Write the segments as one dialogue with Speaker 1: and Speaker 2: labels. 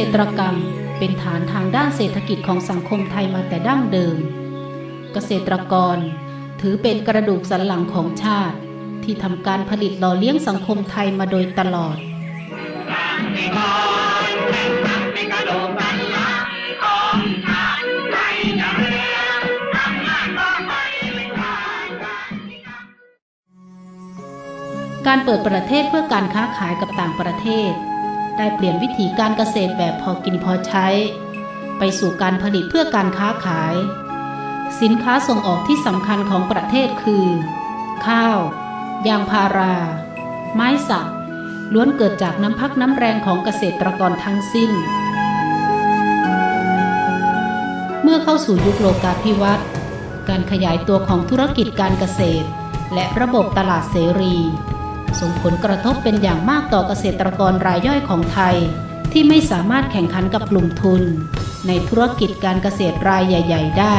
Speaker 1: ษตรกรรมเป็นฐานทางด้านเศรษฐกิจของสังคมไทยมาแต่ดั้งเดิม เกษตรกรถือเป็นกระดูกสันหลังของชาติ ที่ทำการผลิตหล่อเลี้ยงสังคมไทยมาโดยตลอด การเปิดประเทศเพื่อการค้าขายกับต่างประเทศ ได้เปลี่ยนวิถีการเกษตรแบบพอกินพอใช้ ไปสู่การผลิตเพื่อการค้าขาย สินค้าส่งออกที่สำคัญของประเทศคือ ข้าว ยางพารา ไม้สักล้วนเกิดจากน้ำพักน้ำแรงของเกษตรกรทั้งสิ้น เมื่อเข้าสู่ยุคโลกาภิวัตน์การขยายตัวของธุรกิจการเกษตร และระบบตลาดเสรี ส่งผลกระทบเป็นอย่างมากต่อเกษตรกรรายย่อยของไทย ที่ไม่สามารถแข่งขันกับกลุ่มทุน ในธุรกิจการเกษตรรายใหญ่ ๆ ได้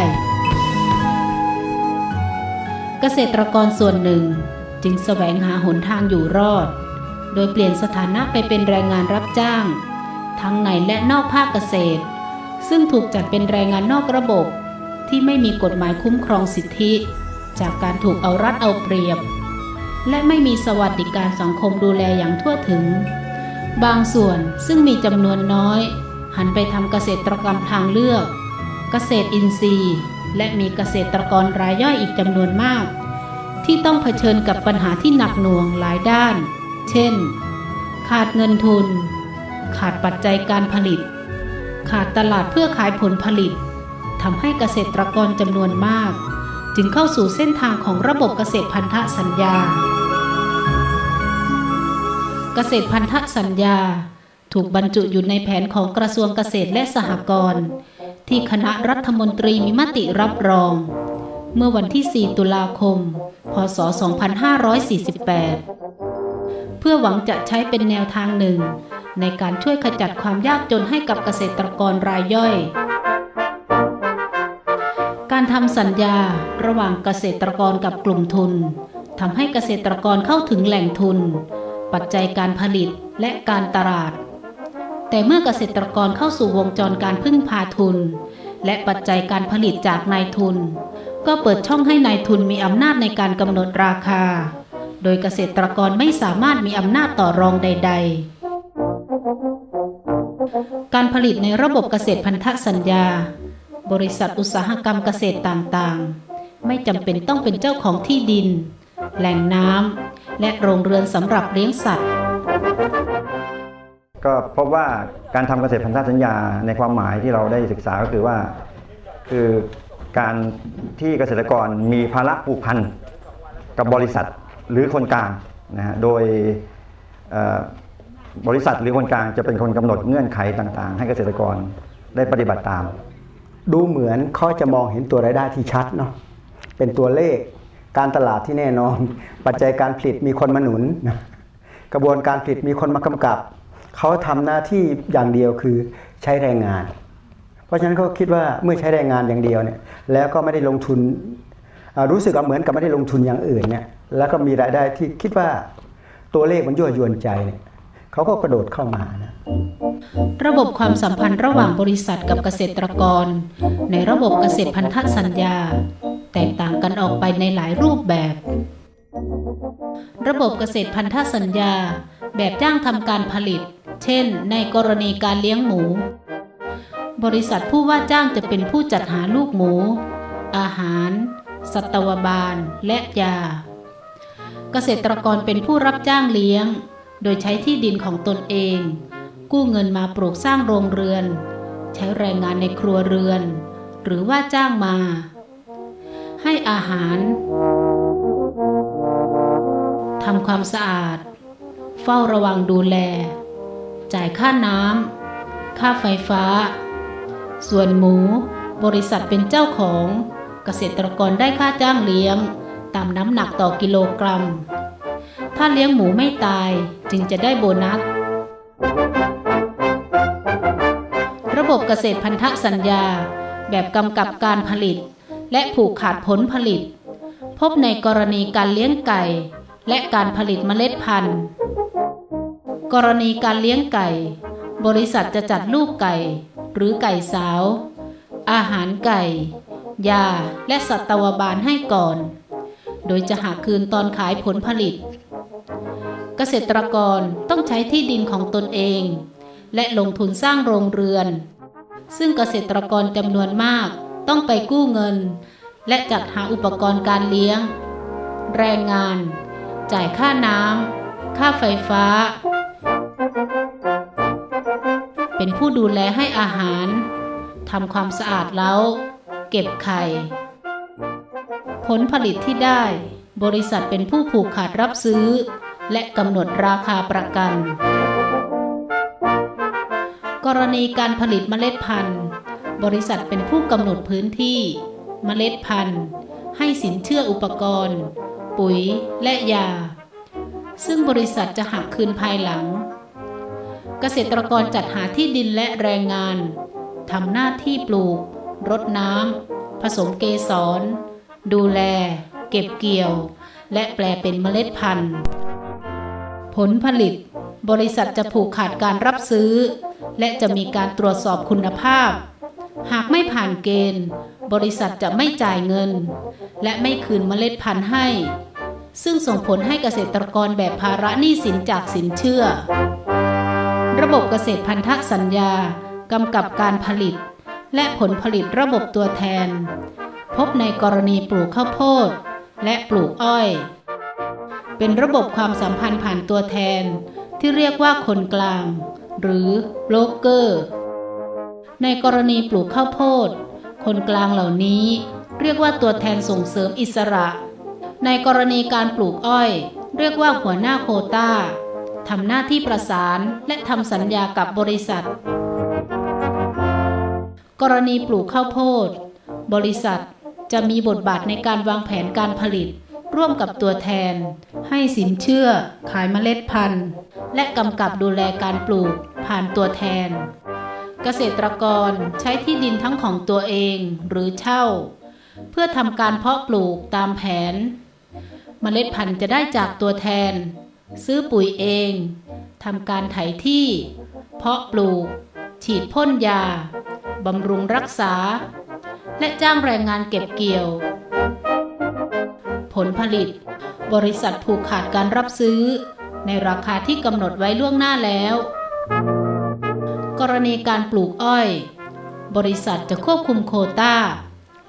Speaker 1: เกษตรกรส่วนหนึ่งจึงแสวงหาหนทางอยู่รอด โดยเปลี่ยนสถานะไปเป็นแรงงานรับจ้าง ทั้งในและนอกภาคเกษตร ซึ่งถูกจัดเป็นแรงงานนอกระบบ ที่ไม่มีกฎหมายคุ้มครองสิทธิ จากการถูกเอารัดเอาเปรียบ และไม่มีสวัสดิการสังคมดูแลอย่างทั่วถึง บางส่วนซึ่งมีจำนวนน้อย หันไปทำเกษตรกรรมทางเลือก เกษตรอินทรีย์ และมีเกษตรกรรายย่อยอีกจำนวนมาก ที่ต้องเผชิญกับปัญหาที่หนักหน่วงหลายด้าน เช่น ขาดเงินทุน ขาดปัจจัยการผลิต ขาดตลาดเพื่อขายผลผลิตทำให้เกษตรกรจำนวนมาก จึงเข้าสู่เส้นทางของระบบเกษตรพันธสัญญา เกษตรพันธสัญญา ถูกบรรจุอยู่ในแผนของกระทรวงเกษตรและสหกรณ์ที่คณะรัฐมนตรีมีมติรับรอง เมื่อวันที่ 4 ตุลาคม พศ 2548 เพื่อหวังจะใช้เป็นแนวทางหนึ่ง ในการช่วยขจัดความยากจนให้กับเกษตรกรรายย่อย การทำสัญญาระหว่างเกษตรกรกับกลุ่มทุนทำให้เกษตรกรเข้าถึงแหล่งทุน ปัจจัยการผลิตและการตลาด แต่เมื่อเกษตรกรเข้าสู่วงจรการพึ่งพาทุน และปัจจัยการผลิตจากนายทุน ก็เปิดช่องให้นายทุนมีอำนาจในการกำหนดราคา โดยเกษตรกรไม่สามารถมีอำนาจต่อรองใด ๆ การผลิตในระบบเกษตรพันธสัญญา บริษัทอุตสาหกรรมเกษตรต่างๆ ไม่จำเป็นต้องเป็นเจ้าของที่ดิน แหล่งน้ำและโรงเรือนสำหรับเลี้ยงสัตว์
Speaker 2: ก็พบว่าการทำเกษตรพันธสัญญาในความหมายที่เราได้ศึกษาก็คือว่า คือการที่เกษตรกรมีภาระผูกพันกับบริษัทหรือคนกลางนะฮะโดยบริษัทหรือคนกลางจะเป็นคนกำหนดเงื่อนไขต่างๆ ให้เกษตรกรได้ปฏิบัติตาม
Speaker 3: ดูเหมือนเขาจะมองเห็นตัวรายได้ที่ชัดเนาะเป็นตัวเลขการตลาดที่แน่นอน ปัจจัยการผลิตมีคนมาหนุน กระบวนการผลิตมีคนมากำกับ เขาทำหน้าที่อย่างเดียวคือใช้แรงงาน เพราะฉะนั้นเขาคิดว่าเมื่อใช้แรงงานอย่างเดียวเนี่ยแล้วก็ไม่ได้ลงทุนรู้สึกเหมือนกับไม่ได้ลงทุนอย่างอื่นเนี่ยแล้วก็มีรายได้ที่คิดว่าตัวเลขมันยั่วยวนใจเนี่ยเขาก็กระโดดเข้ามานะ
Speaker 1: ระบบความสัมพันธ์ระหว่างบริษัทกับเกษตรกร ในระบบเกษตรพันธสัญญา แตกต่างกันออกไปในหลายรูปแบบ ระบบเกษตรพันธสัญญา แบบจ้างทำการผลิต เช่น ในกรณีการเลี้ยงหมู บริษัทผู้ว่าจ้างจะเป็นผู้จัดหาลูกหมู อาหาร สัตวบาล และยา เกษตรกรเป็นผู้รับจ้างเลี้ยง โดยใช้ที่ดินของตนเอง กู้เงินมาปลูกสร้างโรงเรือน ใช้แรงงานในครัวเรือน หรือว่าจ้างมา ให้อาหารทำความสะอาด เฝ้าระวังดูแล จ่ายค่าน้ำค่าไฟฟ้า ส่วนหมู บริษัทเป็นเจ้าของเกษตรกรได้ค่าจ้างเลี้ยง ตามน้ำหนักต่อกิโลกรัม ถ้าเลี้ยงหมูไม่ตายจึงจะได้โบนัส บบเกษตรพันธสัญญา แบบกำกับการผลิต และผูกขาดผลผลิต พบในกรณีการเลี้ยงไก่ และการผลิตเมล็ดพันธุ์ กรณีการเลี้ยงไก่ บริษัทจะจัดลูกไก่ หรือไก่สาว อาหารไก่ ยา และสัตวบาลให้ก่อน โดยจะหักคืนตอนขายผลผลิต เกษตรกรต้องใช้ที่ดินของตนเองและลงทุนสร้างโรงเรือน ซึ่งเกษตรกรจำนวนมากต้องไปกู้เงิน และจัดหาอุปกรณ์การเลี้ยง แรงงาน จ่ายค่าน้ำค่าไฟฟ้า เป็นผู้ดูแลให้อาหารทำความสะอาดเล้าเก็บไข่ ผลผลิตที่ได้ บริษัทเป็นผู้ผูกขาดรับซื้อ และกำหนดราคาประกัน กรณีการผลิตเมล็ดพันธุ์ บริษัทเป็นผู้กำหนดพื้นที่ เมล็ดพันธุ์ ให้สินเชื่ออุปกรณ์ ปุ๋ยและยา ซึ่งบริษัทจะหักคืนภายหลัง เกษตรกรจัดหาที่ดินและแรงงานทำหน้าที่ปลูก รดน้ำ ผสมเกสร ดูแล เก็บเกี่ยว และแปลเป็นเมล็ดพันธุ์ ผลผลิต บริษัทจะผูกขาดการรับซื้อ และจะมีการตรวจสอบคุณภาพ หากไม่ผ่านเกณฑ์ บริษัทจะไม่จ่ายเงิน และไม่คืนเมล็ดพันธุ์ให้ ซึ่งส่งผลให้เกษตรกรแบบภาระหนี้สินจากสินเชื่อ ระบบเกษตรพันธสัญญากำกับการผลิต และผลผลิตระบบตัวแทน พบในกรณีปลูกข้าวโพด และปลูกอ้อย เป็นระบบความสัมพันธ์ผ่านตัวแทน ที่เรียกว่าคนกลาง หรือโบรกเกอร์ ในกรณีปลูกข้าวโพด คนกลางเหล่านี้เรียกว่าตัวแทนส่งเสริมอิสระ ในกรณีการปลูกอ้อย เรียกว่าหัวหน้าโคตาทำหน้าที่ประสานและทำสัญญากับบริษัท กรณีปลูกข้าวโพด บริษัทจะมีบทบาทในการวางแผนการผลิต ร่วมกับตัวแทน ให้สินเชื่อ ขายเมล็ดพันธุ์ และกำกับดูแลการปลูกผ่านตัวแทน เกษตรกรใช้ที่ดินทั้งของตัวเองหรือเช่า เพื่อทำการเพาะปลูกตามแผน เมล็ดพันธุ์จะได้จากตัวแทน ซื้อปุ๋ยเองทำการไถที่ เพาะปลูก ฉีดพ่นยาบำรุงรักษา และจ้างแรงงานเก็บเกี่ยว ผลผลิต บริษัทผูกขาดการรับซื้อ ในราคาที่กำหนดไว้ล่วงหน้าแล้ว กรณีการปลูกอ้อย บริษัทจะควบคุมโคตา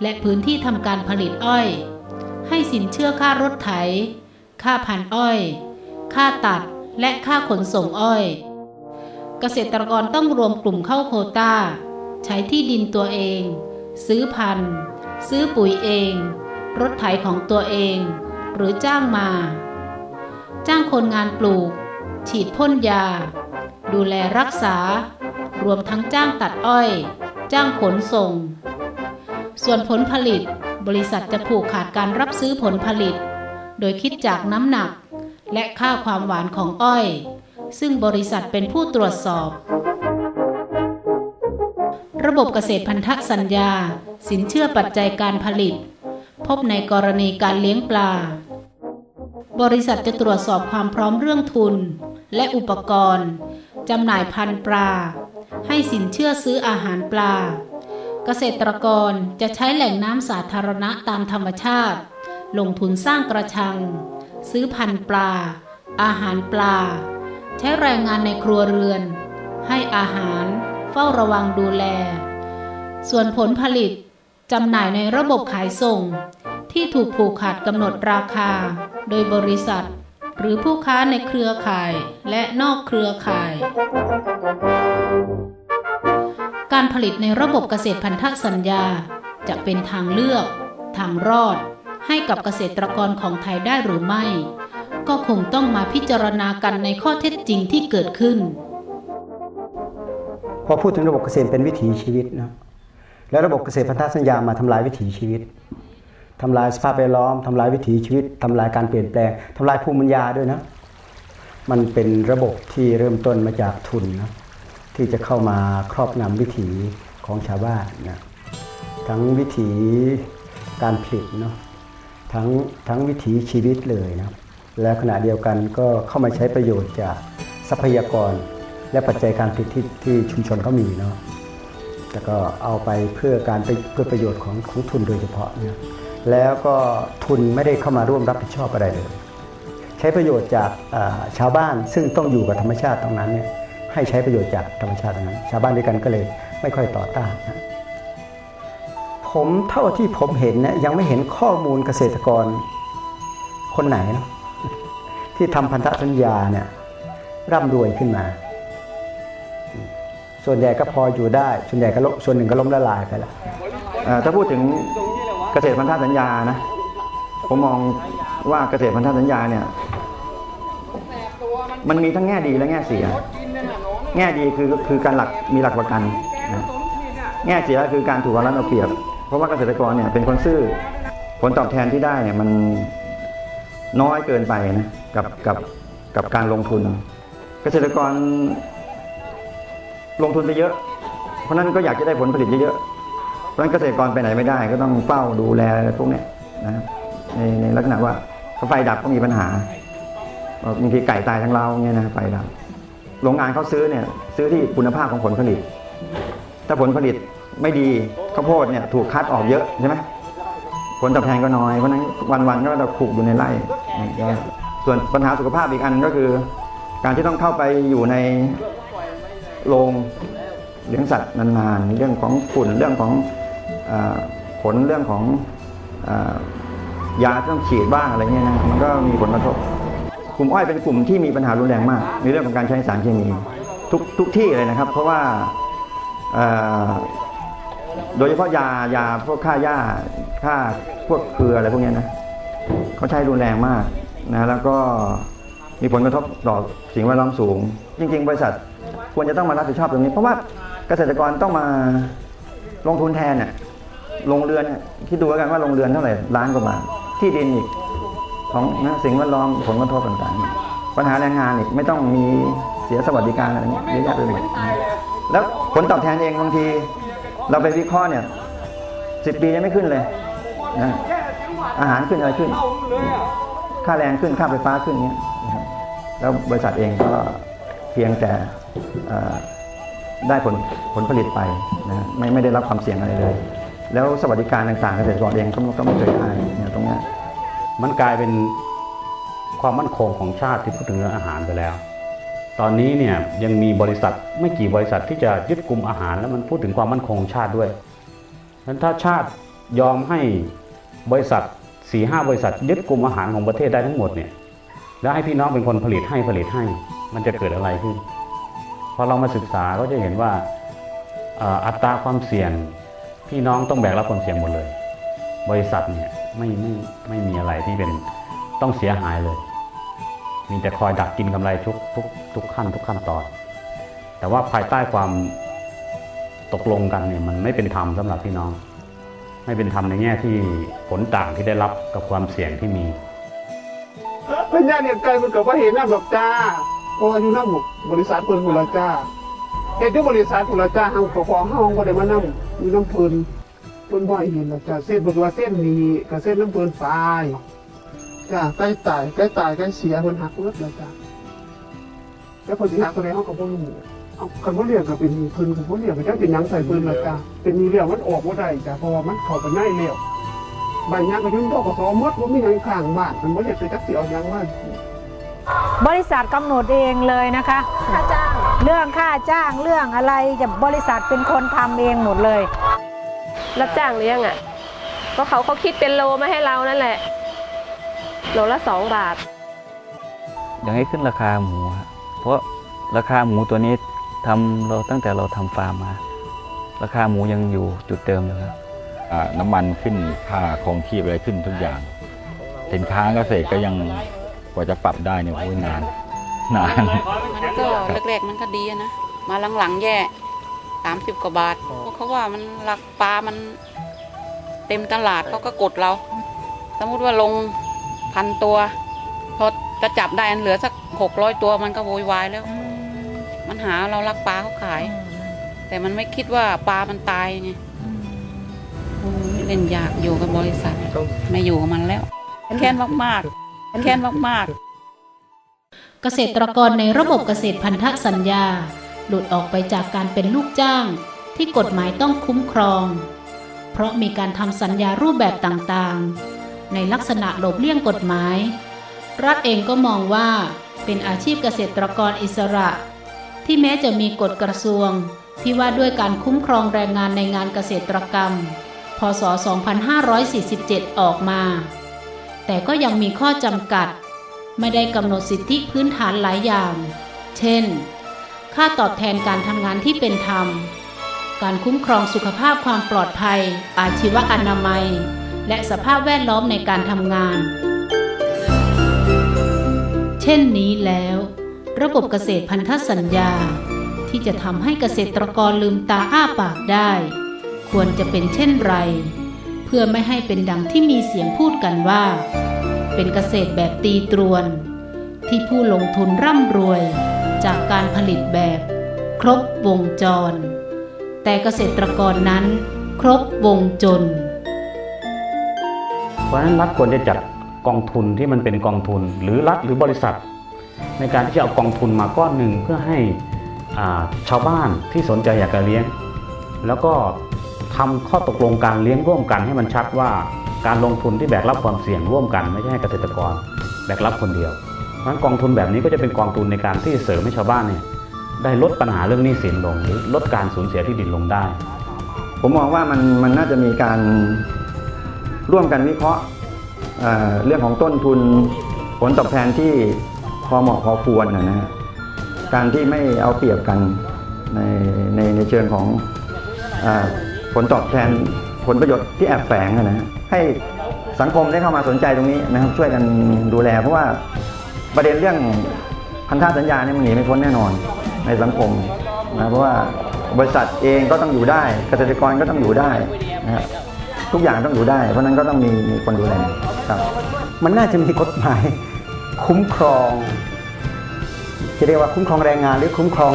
Speaker 1: และพื้นที่ทำการผลิตอ้อย ให้สินเชื่อค่ารถไถ ค่าพันอ้อย ค่าตัดและค่าขนส่งอ้อย เกษตรกรต้องรวมกลุ่มเข้าโคตาใช้ที่ดินตัวเอง ซื้อพันธุ์ ซื้อปุ๋ยเอง รถไถของตัวเอง หรือจ้างมา จ้างคนงานปลูก ฉีดพ่นยา ดูแลรักษา รวมทั้งจ้างตัดอ้อย จ้างขนส่ง ส่วนผลผลิต บริษัทจะผูกขาดการรับซื้อผลผลิต โดยคิดจากน้ำหนัก และค่าความหวานของอ้อย ซึ่งบริษัทเป็นผู้ตรวจสอบระบบเกษตรพันธสัญญา สินเชื่อปัจจัยการผลิต บในกรณีการเลี้ยงปลา บริษัทจะตรวจสอบความพร้อมเรื่องทุน และอุปกรณ์จำหน่ายพันธุ์ปลา ให้สินเชื่อซื้ออาหารปลา เกษตรกรจะใช้แหล่งน้ำสาธารณะตามธรรมชาติ ลงทุนสร้างกระชัง ซื้อพันธุ์ปลา อาหารปลา ใช้แรงงานในครัวเรือน ให้อาหาร เฝ้าระวังดูแล ส่วนผลผลิตจำหน่ายในระบบขายส่ง ที่ถูกผูกขาดกำหนดราคา โดยบริษัท หรือผู้ค้าในเครือข่ายและนอกเครือข่าย การผลิตในระบบเกษตรพันธสัญญา จะเป็นทางเลือก ทางรอด ให้กับเกษตรกรของไทยได้หรือไม่ ก็คงต้องมาพิจารณากันในข้อเท็จจริงที่เกิดขึ้น
Speaker 3: พอพูดถึงระบบเกษตรเป็นวิถีชีวิตนะแล้วระบบเกษตรพันธสัญญามาทำลายวิถีชีวิต ทำลายสภาพแวดล้อมทำลายวิถีชีวิตทำลายการเปลี่ยนแปลงทำลายภูมิปัญญาด้วยนะ มันเป็นระบบที่เริ่มต้นมาจากทุนนะที่จะเข้ามาครอบงำวิถีของชาวบ้านนะทั้งวิถีการผลิตเนาะทั้งทั้งวิถีชีวิตเลยนะและขณะเดียวกันก็เข้ามาใช้ประโยชน์จากทรัพยากร และปัจจัยการผลิตที่ที่ชุมชนเขามีเนาะแล้วก็เอาไปเพื่อการเพื่อประโยชน์ของของทุนโดยเฉพาะเนี่ย แล้วก็ทุนไม่ได้เข้ามาร่วมรับผิดชอบอะไรเลย ใช้ประโยชน์จากชาวบ้านซึ่งต้องอยู่กับธรรมชาติตรงนั้นเนี่ยให้ใช้ประโยชน์จากธรรมชาติตรงนั้น ชาวบ้านด้วยกันก็เลยไม่ค่อยต่อต้านนะผมเท่าที่ผมเห็นเนี่ยยังไม่เห็นข้อมูลเกษตรกรคนไหนนะที่ทำพันธสัญญาเนี่ยร่ำรวยขึ้นมา ส่วนใหญ่ก็พออยู่ได้ ส่วนใหญ่ก็ล้มส่วนหนึ่งก็ล้มละลายไปแล้ว
Speaker 2: ถ้าพูดถึง เกษตรพันธสัญญานะ ผมมองว่าเกษตรพันธสัญญาเนี่ย มันมีทั้งแง่ดีและแง่เสีย แง่ดีคือคือการหลักมีหลักประกันนะแง่เสียคือการถูกรัดเอาเปรียบ เพราะว่าเกษตรกรเนี่ยเป็นคนซื่อผลตอบแทนที่ได้เนี่ยมันน้อยเกินไปนะกับกับกับการลงทุน เกษตรกรลงทุนไปเยอะ เพราะฉะนั้นก็อยากจะได้ผลผลิตเยอะๆ เพราะฉะนั้นเกษตรกรไปไหนไม่ได้ ก็ต้องเฝ้าดูแลพวกเนี้ยนะครับในในลักษณะว่าถ้าไฟดับก็มีปัญหาบางทีไก่ตายทั้งเราเนี่ยนะไฟดับโรงงานเขาซื้อเนี่ยซื้อที่คุณภาพของผลผลิต ถ้าผลผลิตไม่ดีข้าวโพดเนี่ยถูกคัดออกเยอะใช่ไหมผลตอบแทนก็น้อยเพราะฉะนั้นวันๆก็จะขุกอยู่ในไร่ส่วนปัญหาสุขภาพอีกอันก็คือ การที่ต้องเข้าไปอยู่ในโรงเลี้ยงสัตว์นานๆเรื่องของฝุ่นเรื่องของ ผลเรื่องของอยาที่ต้องฉีดบ้างอะไรเงี้ยนะมันก็มีผลกระทบกลุ่มอ้อยเป็นกลุ่มที่มีปัญหารุนแรงมาก ในเรื่องของการใช้สารเคมีทุกทุกที่เลยนะครับ เพราะว่าโดยเฉพาะยายาพวกฆ่าหญ้าฆ่าพวกเครืออะไรพวกนี้นะเขาใช้รุนแรงมากนะแล้วก็มีผลกระทบต่อสิ่งแวดล้อมสูง จริง ๆ บริษัทควรจะต้องมารับผิดชอบตรงนี้ เพราะว่าเกษตรกรต้องมาลงทุนแทนเนี่ย ลงเรือนเนี่ยคิดดูแล้วกันว่าลงเรือนเท่าไหร่ล้านกว่าบาทที่ดินอีกของนะสิ่งแวดล้อมผลกระทบต่างๆ ปัญหาแรงงานอีกไม่ต้องมีเสียสวัสดิการอะไรเงี้ยเยอะแยะไปหมดแล้วผลตอบแทนเองบางที เราไปวิเคราะห์เนี่ยสิบปียังไม่ขึ้นเลยนะอาหารขึ้นอะไรขึ้น ค่าแรงขึ้นค่าไฟฟ้าขึ้นเงี้ยแล้วบริษัทเองก็เพียงแต่ได้ผลผลผลิตไปนะไม่ไม่ได้รับความเสี่ยงอะไรเลย แล้วสวัสดิการต่างๆเกษตรกรเองก็ก็ไม่เคยได้เนี่ยตรงนี้
Speaker 4: มันกลายเป็นความมั่นคงของชาติที่พูดถึงเรื่องอาหารไปแล้ว ตอนนี้เนี่ยยังมีบริษัทไม่กี่บริษัทที่จะยึดกลุ่มอาหาร แล้วมันพูดถึงความมั่นคงของชาติด้วยฉะนั้นถ้าชาติยอมให้บริษัท4ีห้าบริษัทยึดกลุ่มอาหารของประเทศได้ทั้งหมดเนี่ยแล้วให้พี่น้องเป็นคนผลิตให้ผลิตให้ มันจะเกิดอะไรขึ้นพอเรามาศึกษาก็จะเห็นว่าอัตราความเสี่ยง พี่น้องต้องแบกรับความเสี่ยงหมดเลย บริษัทเนี่ยไม่ไม่ไม่มีอะไรที่เป็นต้องเสียหายเลย มีแต่คอยดักกินกำไรทุกทุกทุกขั้นทุกขั้นตอน แต่ว่าภายใต้ความตกลงกันเนี่ยมันไม่เป็นธรรมสำหรับพี่น้อง ไม่เป็นธรรมในแง่ที่ผลต่างที่ได้รับกับความเสี่ยงที่มี
Speaker 5: เพิ่นย่าเนี่ยไกลมันก็บ่าเห็นน้ำดอกจ้าพราะว่าอยู่น้ำบริษัทเพิ่นพุ่นละจ้า เฮ็ดอยู่บริษัทพุ่นละจ้าเฮาก็ของเฮาบ่ได้มานำอยู่น้ำเพิ่นเพิ่นบ่ให้เห็นละจ้าเส้นเพิ่นว่าเส้นนี้ก็เส้นน้ำเพิ่นปลายจ้าใกล้ตายใกล้ตายใกล้เสียเพิ่นหักเบิดละจ้าแล้วเพิ่นสิหักตัวใดเฮาก็บ่รู้เอาคันบ่เรียกก็เป็นหนี้เพิ่นก็บ่เรียกก็จักเป็นหยังใส่เพิ่นละจ้าเป็นหนี้แล้วมันออกบ่ได้จ้าเพราะว่ามันเข้าไปในแล้วใบหยังก็ยุ่งดอกก็สอมดบ่มีหยังข้างบ้านมันบ่เฮ็ดไปจักสิเอาหยังมา
Speaker 6: บริษัทกำหนดเองเลยนะคะค่าจ้าง เรื่องค่าจ้างเรื่องอะไรจะบริษัทเป็นคนทำเองหมดเลย
Speaker 7: รับจ้างเลี้ยงอะก็เขาเขาคิดเป็นโลมาให้เรานั่นแหละโลละสองบาท
Speaker 8: อยากให้ขึ้นราคาหมูฮะเพราะราคาหมูตัวนี้ทำเราตั้งแต่เราทำฟาร์มมา ราคาหมูยังอยู่จุดเดิมอยู่ครับ
Speaker 9: อ่าน้ำมันขึ้นค่าครองชีพอะไรขึ้นทุกอย่าง สินค้าเกษตรก็ยังกว่าจะปรับได้เนี่ยโอ้ยนาน นาน
Speaker 10: มันก็แรกๆมันก็ดีนะ มาหลังๆแย่สามสิบกว่าบาทเพราะเขาว่ามันราคาปลา มันเต็มตลาดเขาก็กดเรา สมมติว่าลงพันตัว พอจะจับได้เหลือสักหกร้อยตัวมันก็โวยวายแล้ว มันหาเรารักปลาเขาขาย แต่มันไม่คิดว่าปลามันตายไงโอ้ยเล่นยากอยู่กับบริษัท ไม่อยู่กับมันแล้ว แค้นมากๆแค้นมากๆ
Speaker 1: เกษตรกรในระบบเกษตรพันธสัญญา หลุดออกไปจากการเป็นลูกจ้าง ที่กฎหมายต้องคุ้มครอง เพราะมีการทำสัญญารูปแบบต่างๆ ในลักษณะหลบเลี่ยงกฎหมาย รัฐเองก็มองว่าเป็นอาชีพเกษตรกรอิสระ ที่แม้จะมีกฎกระทรวง ที่ว่าด้วยการคุ้มครองแรงงานในงานเกษตรกรรม พศ 2547 ออกมา แต่ก็ยังมีข้อจำกัด ไม่ได้กำหนดสิทธิพื้นฐานหลายอย่าง เช่น ค่าตอบแทนการทำงานที่เป็นธรรม การคุ้มครองสุขภาพความปลอดภัย อาชีวอนามัย และสภาพแวดล้อมในการทำงาน เช่นนี้แล้ว ระบบเกษตรพันธสัญญา ที่จะทำให้เกษตรกรลืมตาอ้าปากได้ ควรจะเป็นเช่นไร เพื่อไม่ให้เป็นดังที่มีเสียงพูดกันว่า เป็นเกษตรแบบตีตรวน ที่ผู้ลงทุนร่ำรวยจากการผลิตแบบครบวงจร แต่เกษตรกรนั้นครบวงจน
Speaker 4: เพราะฉะนั้นรัฐควรจะจัดกองทุนที่มันเป็นกองทุน หรือรัฐหรือบริษัท ในการที่จะเอากองทุนมาก้อนหนึ่งเพื่อให้ชาวบ้านที่สนใจอยากจะเลี้ยง แล้วก็ทำข้อตกลงการเลี้ยงร่วมกันให้มันชัดว่า การลงทุนที่แบกรับความเสี่ยงร่วมกันไม่ใช่ให้เกษตรกรแบกรับคนเดียวเพราะนั้นกองทุนแบบนี้ก็จะเป็นกองทุนในการที่เสริมให้ชาวบ้านเนี่ยได้ลดปัญหาเรื่องหนี้สินลง หรือลดการสูญเสียที่ดินลงได้
Speaker 2: ผมมองว่ามันมันน่าจะมีการร่วมกันวิเคราะห์เอ่อเรื่องของต้นทุนผลตอบแทนที่พอเหมาะพอควรนะนะฮะการที่ไม่เอาเปรียบกันในในในเชิงของอผลตอบแทนผลประโยชน์ที่แอบแฝงนะฮะ ให้สังคมได้เข้ามาสนใจตรงนี้นะครับช่วยกันดูแล เพราะว่าประเด็นเรื่องพันธสัญญาเนี่ยมันหนีไม่พ้นแน่นอนในสังคมนะเพราะว่าบริษัทเองก็ต้องอยู่ได้เกษตรกรก็ต้องอยู่ได้นะครับทุกอย่างต้องอยู่ได้ เพราะนั้นก็ต้องมีมีคนดูแลครับ
Speaker 3: มันน่าจะมีกฎหมายคุ้มครอง จะเรียกว่าคุ้มครองแรงงานหรือคุ้มครอง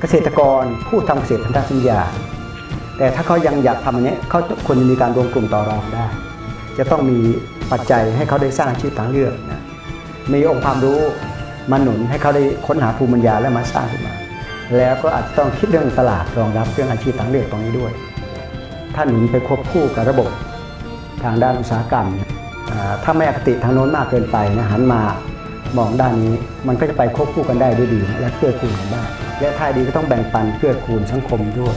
Speaker 3: เกษตรกรผู้ทำเกษตรพันธสัญญา แต่ถ้าเขายังอยากทำอันนี้เขาควรจะมีการรวมกลุ่มต่อรองได้ จะต้องมีปัจจัยให้เขาได้สร้างอาชีพทางเลือกนะมีองค์ความรู้มาหนุนให้เขาได้ค้นหาภูมิปัญญาและมาสร้างขึ้นมา แล้วก็อาจจะต้องคิดเรื่องตลาดรองรับเรื่องอาชีพทางเลือกตรงนี้ด้วย ถ้าหนุนไปควบคู่กับระบบทางด้านอุตสาหกรรม ถ้าไม่อคติทางโน้นมากเกินไปนะหันมามองด้านนี้มันก็จะไปควบคู่กันได้ด้วยดี และเกื้อกูลกันได้ และท้ายดีก็ต้องแบ่งปันเกื้อกูลสังคมด้วย